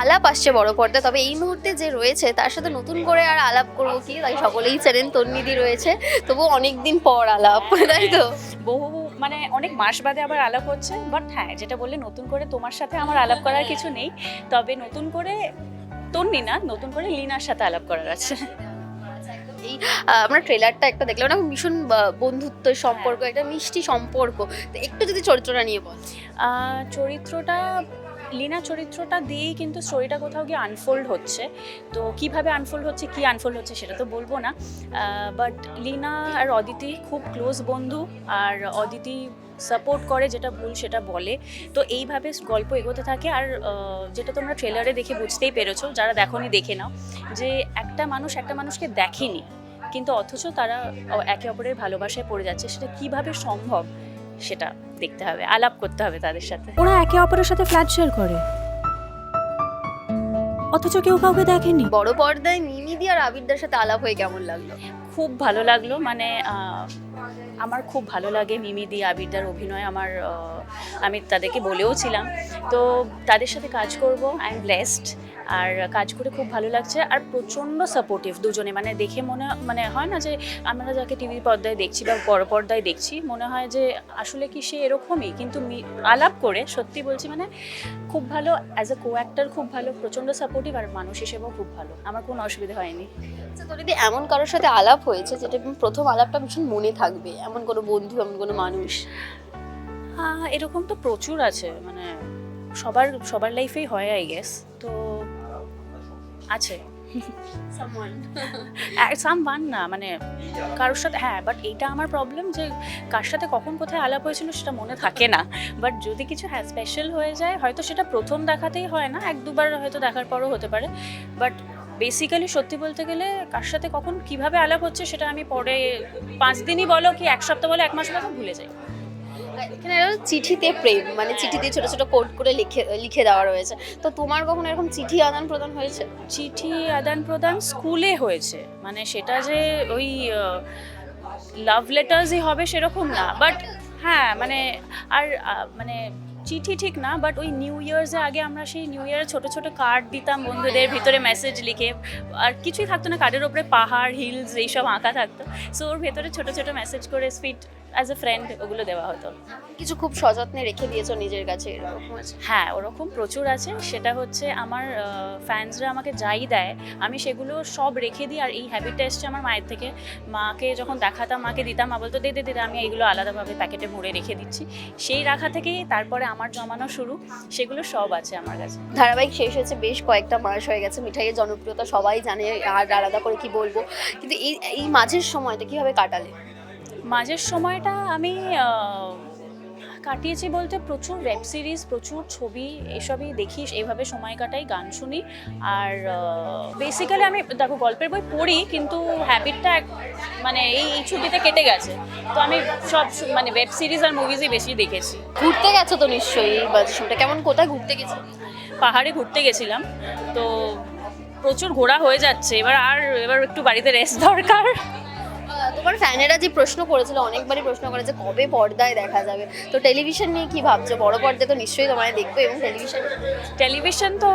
আলাপ আসছে বড় পর্দা তবে এই মুহূর্তে যে রয়েছে তার সাথে নতুন করে আর আলাপ করব কি? তাই সকলেই চেনেন তন্নিদি রয়েছে। তবু অনেক দিন পর আলাপ তাই তো? বহু মানে অনেক মাস বাদে আবার আলাপ হচ্ছে। বাট হ্যাঁ যেটা বললে নতুন করে তোমার সাথে আমার আলাপ করার কিছু নেই। তবে নতুন করে তন্নি না নতুন করে লিনার সাথে আলাপ করার আছে। এই আমরা ট্রেলারটা একটা দেখলাম। না ভীষণ আহ, বন্ধুত্বের সম্পর্ক একটা মিষ্টি সম্পর্ক। তো একটু যদি চরিত্রটা নিয়ে বল। চরিত্রটা লিনা চরিত্রটা দিয়েই কিন্তু স্টোরিটা কোথাও গিয়ে আনফোল্ড হচ্ছে। তো কীভাবে আনফোল্ড হচ্ছে, কি আনফোল্ড হচ্ছে সেটা তো বলব না। বাট লিনা আর অদিতি খুব ক্লোজ বন্ধু আর অদিতি সাপোর্ট করে যেটা ভুল সেটা বলে। তো এইভাবে গল্প এগোতে থাকে আর যেটা তোমরা ট্রেলারে দেখে বুঝতেই পেরেছ, যারা দেখোনি দেখে নাও, যে একটা মানুষ একটা মানুষকে দেখেনি, কিন্তু অথচ তারা একে অপরের ভালোবাসায় পড়ে যাচ্ছে। সেটা কীভাবে সম্ভব? সেটা দেখতে হবে আলাপ করতে হবে তাদের সাথে। ওরা একে অপরের সাথে ফ্ল্যাট শেয়ার করে। অথচ কেউ কাউকে দেখেনি। বড় পর্দায় মিমিদি আর আবিরদার সাথে আলাপ হয়ে কেমন লাগল? খুব ভালো লাগল মানে আহ, আমার খুব ভালো লাগে মিমি দি, আবিরদার অভিনয়। আমার আমি তাদেরকে বলেও ছিলাম। তো তাদের সাথে কাজ করব। আই এম ব্লেসড আর কাজ করে খুব ভালো লাগছে। আর প্রচণ্ড সাপোর্টিভ দুজনে। মানে দেখে মনে মানে হয় না যে আমরা যাকে টিভি পর্দায় দেখছি বা বড় পর্দায় দেখছি, মনে হয় যে আসলে কি সে এরকমই। কিন্তু আলাপ করে সত্যি বলছি মানে খুব ভালো অ্যাজ এ কো অ্যাক্টার খুব ভালো, প্রচণ্ড সাপোর্টিভ আর মানুষ হিসেবেও খুব ভালো। আমার কোনো অসুবিধা হয়নি। আচ্ছা তোর যদি এমন কারোর সাথে আলাপ হয়েছে, যেটা প্রথম আলাপটা ভীষণ মনে থাকবে এমন কোনো বন্ধু এমন কোনো মানুষ? এরকম তো প্রচুর আছে মানে সবার সবার লাইফেই হয় আই গেস তো আছে। সাম ওয়ান না মানে কারোর সাথে হ্যাঁ বাট এইটা আমার প্রবলেম যে কার সাথে কখন কোথায় আলাপ হয়েছিল সেটা মনে থাকে না। বাট যদি কিছু হ্যাঁ স্পেশাল হয়ে যায় হয়তো সেটা প্রথম দেখাতেই হয় না এক দুবার হয়তো দেখার পরও হতে পারে। বাট বেসিক্যালি সত্যি বলতে গেলে কার সাথে কখন কীভাবে আলাপ হচ্ছে সেটা আমি পরে পাঁচ দিনই বলো কি এক সপ্তাহ বলো এক মাস বলো ভুলে যাই। এখানে চিঠিতে প্রেম মানে চিঠি দিয়ে ছোট ছোট কোড করে লিখে লিখে দেওয়া রয়েছে। তো তোমার কখনো এরকম চিঠি আদান প্রদান হয়েছে? চিঠি আদান প্রদান স্কুলে হয়েছে। মানে সেটা যে ওই লাভ লেটার্সই হবে সেরকম না। বাট হ্যাঁ মানে আর মানে চিঠি ঠিক না বাট ওই নিউ ইয়ার্সে আগে আমরা সেই নিউ ইয়ারে ছোটো ছোটো কার্ড দিতাম বন্ধুদের ভিতরে মেসেজ লিখে। আর কিছুই থাকতো না কার্ডের ওপরে পাহাড় হিলস এইসব আঁকা থাকতো। সো ওর ভেতরে ছোটো ছোটো মেসেজ করে সুইট অ্যাজ এ ফ্রেন্ড ওগুলো দেওয়া হতো। কিছু খুব সযত্নে রেখে দিয়েছ নিজের কাছে এরকম আছে হ্যাঁ ওরকম প্রচুর আছে। সেটা হচ্ছে আমার ফ্যান্সরা আমাকে যাই দেয় আমি সেগুলো সব রেখে দিই। আর এই হ্যাবিটটা এসছে আমার মায়ের থেকে। মাকে যখন দেখাতাম মাকে দিতাম মা বলতো দে দে দে আমি এইগুলো আলাদাভাবে প্যাকেটে ভরে রেখে দিচ্ছি। সেই রাখা থেকেই তারপরে আমার জমানো শুরু, সেগুলো সব আছে আমার কাছে। ধারাবাহিক শেষ হয়েছে বেশ কয়েকটা মাস হয়ে গেছে, মিঠাইয়ের জনপ্রিয়তা সবাই জানে আর আলাদা করে কি বলব। কিন্তু এই এই মাঝের সময়টা কীভাবে কাটালে? মাঝের সময়টা আমি কাটিয়েছি বলতে প্রচুর ওয়েব সিরিজ প্রচুর ছবি এসবই দেখি এভাবে সময় কাটাই গান শুনি। আর বেসিক্যালি আমি দেখো গল্পের বই পড়ি কিন্তু হ্যাবিটটা মানে এই এই ছুটিতে কেটে গেছে। তো আমি সব মানে ওয়েব সিরিজ আর মুভিজই বেশি দেখেছি। ঘুরতে গেছো তো নিশ্চয়ই এই মাঝের কেমন কোথায় ঘুরতে গেছো পাহাড়ে ঘুরতে গেছিলাম। তো প্রচুর ঘোরা হয়ে যাচ্ছে। এবার আর এবার একটু বাড়িতে রেস্ট দরকার। আহ, তোমার ফ্যানেরা যে প্রশ্ন করেছিল অনেকবারই প্রশ্ন করেছে কবে পর্দায় দেখা যাবে। তো টেলিভিশন নিয়ে কি ভাবছ? বড় পর্দায় তো নিশ্চয়ই তোমায় দেখবে এবং টেলিভিশন টেলিভিশন তো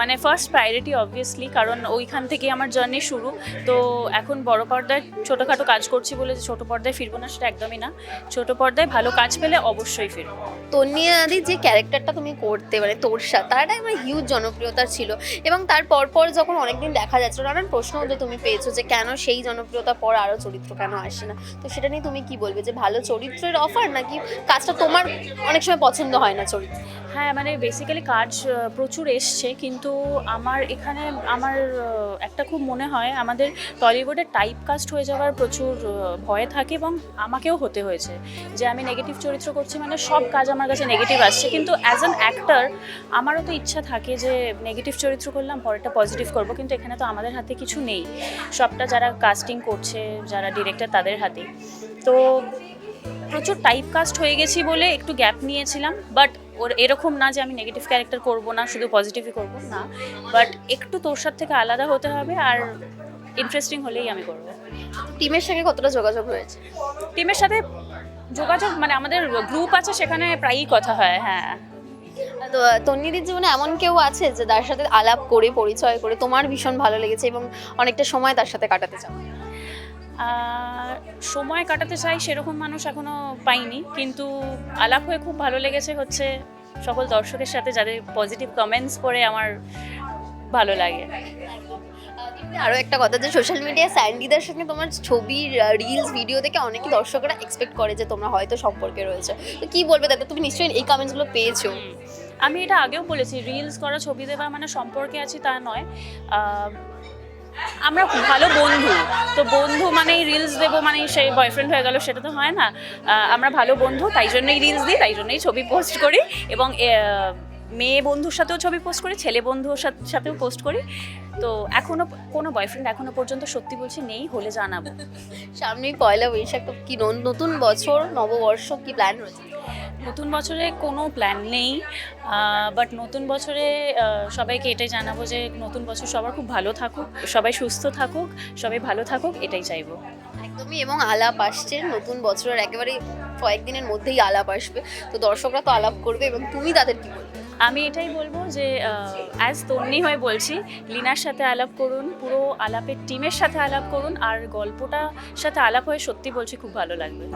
মানে ফার্স্ট প্রায়োরিটি অবভিয়াসলি কারণ ওইখান থেকেই আমার জার্নি শুরু। তো এখন বড় পর্দায় ছোটোখাটো কাজ করছি বলে যে ছোটো পর্দায় ফিরবো না সেটা একদমই না। ছোটো পর্দায় ভালো কাজ পেলে অবশ্যই ফিরবো। তন্নিয়া আদি যে ক্যারেক্টারটা তুমি করতে মানে তোরসা তার আমার হিউজ জনপ্রিয়তা ছিল। এবং তার পরপর যখন অনেকদিন দেখা যাচ্ছিল নানান প্রশ্ন যে তুমি পেয়েছ যে কেন সেই জনপ্রিয়তা পর আরও চরিত্র কেন আসে না? তো সেটা নিয়ে তুমি কি বলবে? যে ভালো চরিত্রের অফার নাকি কাজটা তোমার অনেক সময় পছন্দ হয় না চরিত্র? হ্যাঁ মানে বেসিক্যালি কাজ প্রচুর এসছে, কিন্তু আমার এখানে, আমার একটা খুব মনে হয়, আমাদের টলিউডে টাইপ কাস্ট হয়ে যাওয়ার প্রচুর ভয় থাকে এবং আমাকেও হতে হয়েছে যে আমি নেগেটিভ চরিত্র করছি মানে সব কাজ আমার কাছে নেগেটিভ আসছে। কিন্তু অ্যাজ অ্যান অ্যাক্টার আমারও তো ইচ্ছা থাকে যে নেগেটিভ চরিত্র করলাম, পরেরটা পজিটিভ করব, কিন্তু এখানে তো আমাদের হাতে কিছু নেই। সবটা যারা কাস্টিং করছে, যারা ডিরেক্টর তাদের হাতে। তো প্রচুর টাইপ কাস্ট হয়ে গেছি বলে একটু গ্যাপ নিয়েছিলাম বাট ওর এরকম না যে আমি নেগেটিভ ক্যারেক্টার করব না শুধু পজিটিভই করব না। বাট একটু তোর সাথে থেকে আলাদা হতে হবে আর ইন্টারেস্টিং হলেই আমি করব। টিমের সঙ্গে কতটা যোগাযোগ হয়েছে? টিমের সাথে যোগাযোগ মানে আমাদের গ্রুপ আছে সেখানে প্রায়ই কথা হয় হ্যাঁ। তো তন্নিদির জীবনে এমন কেউ আছে যে তার সাথে আলাপ করে পরিচয় করে তোমার ভীষণ ভালো লেগেছে এবং অনেকটা সময় তার সাথে কাটাতে চাও? আর সময় কাটাতে চাই সেরকম মানুষ এখনও পাইনি কিন্তু আলাপ হয়ে খুব ভালো লেগেছে হচ্ছে সকল দর্শকের সাথে যাদের পজিটিভ কমেন্টস পড়ে আমার ভালো লাগে। আরও একটা কথা যে সোশ্যাল মিডিয়ায় স্যান্ডিদের সঙ্গে তোমার ছবির রিলস ভিডিও দেখে অনেকে দর্শকরা এক্সপেক্ট করে যে তোমরা হয়তো সম্পর্কে রয়েছে। তো কী বলবে দাদা? তুমি নিশ্চয়ই এই কমেন্টসগুলো পেয়েছ। আমি এটা আগেও বলেছি রিলস করা ছবি দেওয়া মানে সম্পর্কে আছি তা নয়। আমরা ভালো বন্ধু। তো বন্ধু মানেই রিলস দেবো মানে সেই বয়ফ্রেন্ড হয়ে গেল, সেটা তো হয় না। আমরা ভালো বন্ধু, তাই জন্যই রিলস দিই, তাই জন্যই ছবি পোস্ট করি। এবং মেয়ে বন্ধুর সাথেও ছবি পোস্ট করি, ছেলে বন্ধুর সাথে- সাথেও পোস্ট করি। তো এখনও, কোনো বয়ফ্রেন্ড এখনও পর্যন্ত সত্যি বলছি নেই, হলে জানাব। সামনেই পয়লা বৈশাখ কি নতুন বছর, নববর্ষ, কি প্ল্যান রয়েছে? নতুন বছরে কোনো প্ল্যান নেই বাট নতুন বছরে সবাইকে এটাই জানাব যে নতুন বছর সবার খুব ভালো থাকুক সবাই সুস্থ থাকুক সবাই ভালো থাকুক এটাই চাইব। একদমই এবং আলাপ আসছে নতুন বছরের একেবারে কয়েকদিনের মধ্যেই আলাপ আসবে তো দর্শকরা তো আলাপ করবে এবং তুমি তাদের কি বলবে? আমি এটাই বলব যে অ্যাজ তন্নি হয়ে বলছি লিনার সাথে আলাপ করুন পুরো আলাপের টিমের সাথে আলাপ করুন আর গল্পটা সাথে আলাপ হয়ে সত্যি বলছি খুব ভালো লাগবে।